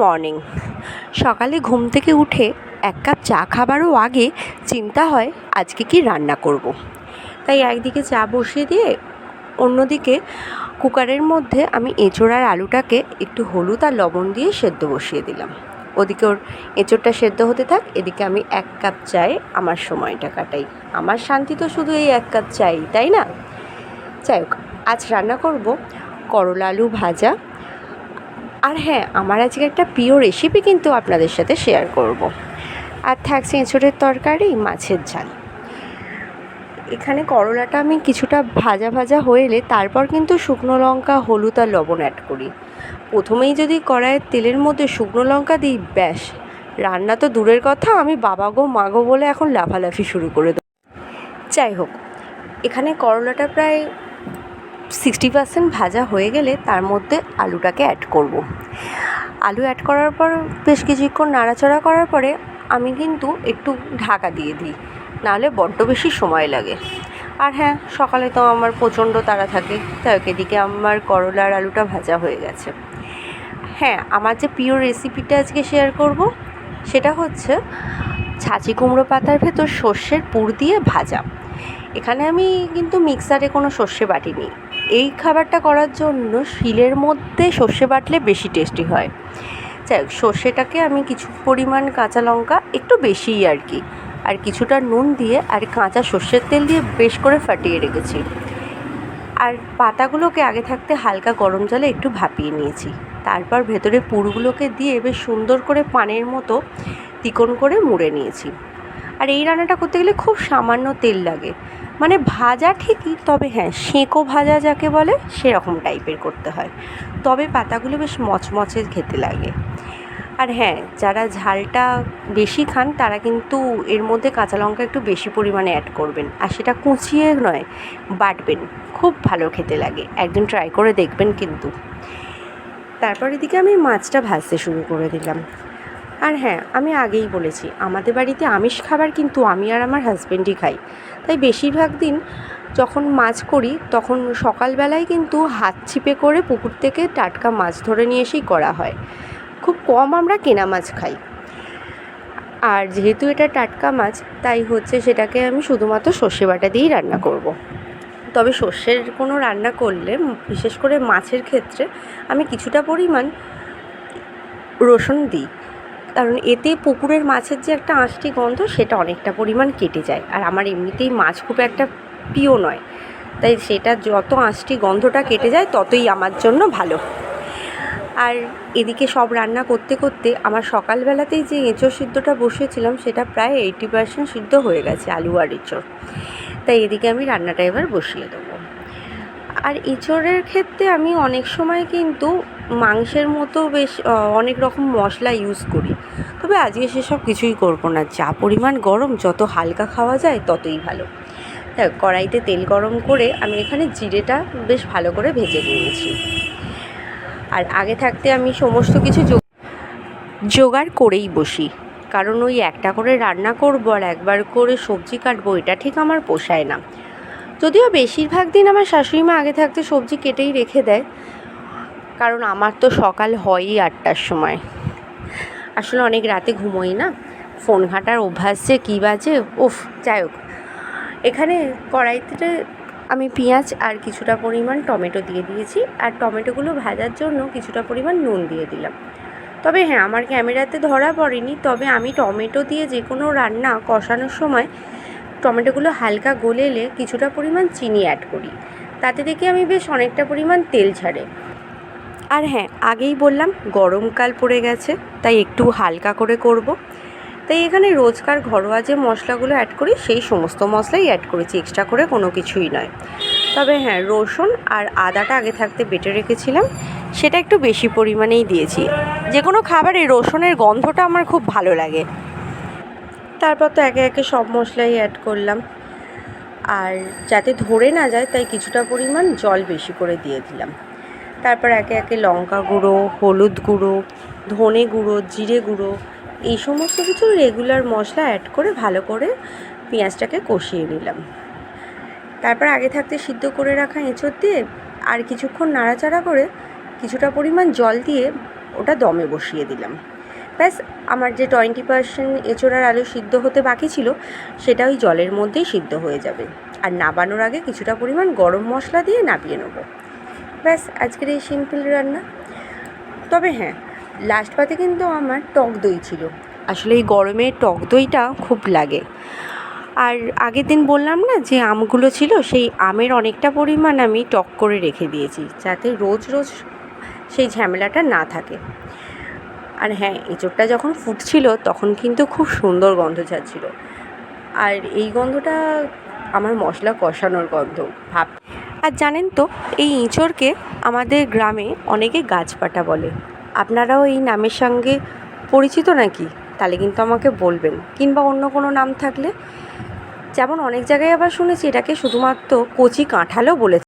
Morning সকালে ঘুম থেকে উঠে এক কাপ চা খাবারও আগে চিন্তা হয়, আজকে কি রান্না করব। তাই একদিকে চা বসিয়ে দিয়ে অন্যদিকে কুকারের মধ্যে আমি এঁচোড় আর আলুটাকে একটু হলুদ আর লবণ দিয়ে সেদ্ধ বসিয়ে দিলাম। ওদিকে ওর এঁচোড়টা সেদ্ধ হতে থাক, এদিকে আমি এক কাপ চায়ে আমার সময়টা কাটাই। আমার শান্তি তো শুধু এই এক কাপ চাই, তাই না? যাই হোক, আজ রান্না করব করলা আলু ভাজা আর হ্যাঁ আমার আজকে একটা প্রিয় রেসিপি কিন্তু আপনাদের সাথে শেয়ার করব। আর থাকছে এঁচড়ের তরকারি, মাছের ঝাল। এখানে করলাটা আমি কিছুটা ভাজা ভাজা হয়ে এলে তারপর কিন্তু শুকনো লঙ্কা, হলুদ আর লবণ অ্যাড করি। প্রথমেই যদি কড়াইয়ের তেলের মধ্যে শুকনো লঙ্কা দিই, ব্যাস। রান্না তো দূরের কথা, আমি বাবা গো, মা গো বলে এখন লাফালাফি শুরু করে দেবো। যাই হোক, এখানে করলাটা প্রায় সিক্সটি পার্সেন্ট ভাজা হয়ে গেলে তার মধ্যে আলুটাকে অ্যাড করব। আলু অ্যাড করার পর বেশ কিছুক্ষণ নাড়াচাড়া করার পরে আমি কিন্তু একটু ঢাকা দিয়ে দিই, নাহলে বড্ড বেশি সময় লাগে। আর হ্যাঁ সকালে তো আমার প্রচণ্ড তাড়া থাকে তাই এদিকে আমার করলার আলুটা ভাজা হয়ে গেছে। হ্যাঁ আমার যে প্রিয় রেসিপিটা আজকে শেয়ার করব, সেটা হচ্ছে ছাঁচি কুমড়ো পাতার ভেতর সর্ষের পুর দিয়ে ভাজা। এখানে আমি কিন্তু মিক্সারে কোনো সর্ষে বাটিনি। এই খাবারটা করার জন্য শিলের মধ্যে সর্ষে বাটলে বেশি টেস্টি হয়। যাই হোক সর্ষেটাকে আমি কিছু পরিমাণ কাঁচা লঙ্কা, একটু বেশিই আর কি, আর কিছুটা নুন দিয়ে আর কাঁচা সর্ষের তেল দিয়ে বেশ করে ফাটিয়ে রেখেছি। আর পাতাগুলোকে আগে থাকতে হালকা গরম জলে একটু ভাপিয়ে নিয়েছি। তারপর ভেতরে পুরগুলোকে দিয়ে বেশ সুন্দর করে পানের মতো তিকোন করে মুড়ে নিয়েছি। আর এই রান্নাটা করতে গেলে খুব সামান্য তেল লাগে। মানে ভাজা ঠিকই, তবে হ্যাঁ সেঁকো ভাজা যাকে বলে, সেরকম টাইপের করতে হয়। তবে পাতাগুলো বেশ মচমচে খেতে লাগে। আর হ্যাঁ যারা ঝালটা বেশি খান, তারা কিন্তু এর মধ্যে কাঁচা লঙ্কা একটু বেশি পরিমাণে অ্যাড করবেন। আর সেটা কুচিয়ে নয়, বাটবেন। খুব ভালো খেতে লাগে। একদিন ট্রাই করে দেখবেন কিন্তু। তারপর এদিকে আমি মাছটা ভাজতে শুরু করে দিলাম। আর হ্যাঁ আমি আগেই বলেছি, আমাদের বাড়িতে আমিষ খাবার কিন্তু আমি আর আমার হাজব্যান্ডই খাই। তাই বেশিরভাগ দিন যখন মাছ করি, তখন সকালবেলায় কিন্তু হাত ছিপে করে পুকুর থেকে টাটকা মাছ ধরে নিয়ে এসেই করা হয়। খুব কম আমরা কেনা মাছ খাই। আর যেহেতু এটা টাটকা মাছ, তাই হচ্ছে সেটাকে আমি শুধুমাত্র সর্ষে বাটা দিয়েই রান্না করব। তবে সর্ষের কোনো রান্না করলে, বিশেষ করে মাছের ক্ষেত্রে, আমি কিছুটা পরিমাণ রসুন দিই। কারণ এতে পুকুরের মাছের যে একটা আঁশটি গন্ধ, সেটা অনেকটা পরিমাণ কেটে যায়। আর আমার এমনিতেই মাছ খুব একটা প্রিয় নয়। তাই সেটা যত আঁশটি গন্ধটা কেটে যায়, ততই আমার জন্য ভালো। আর এদিকে সব রান্না করতে করতে আমার সকালবেলাতেই যে এঁচোড় সিদ্ধটা বসিয়েছিলাম, সেটা প্রায় এইটি পার্সেন্ট সিদ্ধ হয়ে গেছে আলু আর এঁচোড় তাই এদিকে আমি রান্নাটা এবার বসিয়ে দেবো। আর এঁচোড়ের ক্ষেত্রে আমি অনেক সময় কিন্তু মাংসের মতো বেশ অনেক রকম মশলা ইউজ করি। তবে আজকে সেসব কিছুই করব না। যা পরিমাণ গরম, যত হালকা খাওয়া যায়, ততই ভালো। দেখ, কড়াইতে তেল গরম করে আমি এখানে জিরেটা বেশ ভালো করে ভেজে নিয়েছি। আর আগে থাকতে আমি সমস্ত কিছু জোগাড় করেই বসি। কারণ ওই একটা করে রান্না করব আর একবার করে সবজি কাটবো, এটা ঠিক আমার পোষায় না। যদিও বেশিরভাগ দিন আমার শাশুড়ি মা আগে থাকতে সবজি কেটেই রেখে দেয়। কারণ আমার তো সকাল হয়ই আটটার সময়। আসলে অনেক রাতে ঘুমোই না। ফোন ঘাঁটার অভ্যাস যে কী বাজে উফ, যাই হোক। এখানে কড়াইতে আমি পেঁয়াজ আর কিছুটা পরিমাণ টমেটো দিয়ে দিয়েছি। আর টমেটোগুলো ভাজার জন্য কিছুটা পরিমাণ নুন দিয়ে দিলাম। তবে হ্যাঁ আমার ক্যামেরাতে ধরা পড়েনি। তবে আমি টমেটো দিয়ে যে কোনো রান্না কষানোর সময় টমেটোগুলো হালকা গলে এলে কিছুটা পরিমাণ চিনি অ্যাড করি। তাতে দেখি আমি বেশ অনেকটা পরিমাণ তেল ছাড়ে। আর হ্যাঁ আগেই বললাম গরমকাল পড়ে গেছে, তাই একটু হালকা করে করব। তাই এখানে রোজকার ঘরোয়া যে মশলাগুলো অ্যাড করি, সেই সমস্ত মশলাই অ্যাড করেছি এক্সট্রা করে কোনো কিছুই নয়। তবে হ্যাঁ রসুন আর আদাটা আগে থাকতে বেটে রেখেছিলাম, সেটা একটু বেশি পরিমাণেই দিয়েছি। যে কোনো খাবারে রসুনের গন্ধটা আমার খুব ভালো লাগে। তারপর তো একে একে সব মশলাই অ্যাড করলাম। আর যাতে ধরে না যায়, তাই কিছুটা পরিমাণ জল বেশি করে দিয়ে দিলাম। তারপর একে একে লঙ্কা গুঁড়ো, হলুদ গুঁড়ো, ধনে গুঁড়ো, জিরে গুঁড়ো, এই সমস্ত কিছু রেগুলার মশলা অ্যাড করে ভালো করে পেঁয়াজটাকে কষিয়ে নিলাম। তারপর আগে থাকতে সিদ্ধ করে রাখা এঁচড় দিয়ে আর কিছুক্ষণ নাড়াচাড়া করে কিছুটা পরিমাণ জল দিয়ে ওটা দমে বসিয়ে দিলাম। ব্যাস, আমার যে টোয়েন্টি পার্সেন্ট এঁচোড় আর আলু সিদ্ধ হতে বাকি ছিল, সেটা ওই জলের মধ্যেই সিদ্ধ হয়ে যাবে। আর নাবানোর আগে কিছুটা পরিমাণ গরম মশলা দিয়ে নাবিয়ে নেব। ব্যাস, আজকের এই সিম্পল রান্না। তবে হ্যাঁ লাস্ট পাতে কিন্তু আমার টক দই ছিল। আসলে এই গরমে টক দইটা খুব লাগে। আর আগের দিন বললাম না যে আমগুলো ছিল, সেই আমের অনেকটা পরিমাণ আমি টক করে রেখে দিয়েছি, যাতে রোজ রোজ সেই ঝামেলাটা না থাকে। আর হ্যাঁ এঁচোড়টা যখন ফুটছিল, তখন কিন্তু খুব সুন্দর গন্ধ ছাড়ছিল। আর এই গন্ধটা আমার মশলা কষানোর গন্ধ, ভাব আর জানেন তো, এই ইঁচড়কে আমাদের গ্রামে অনেকে গাছপাটা বলে। আপনারাও এই নামের সঙ্গে পরিচিত নাকি? তাহলে কিন্তু আমাকে বলবেন, কিংবা অন্য কোনো নাম থাকলে। যেমন অনেক জায়গায় আবার শুনেছি, এটাকে শুধুমাত্র কচি কাঁঠালও বলে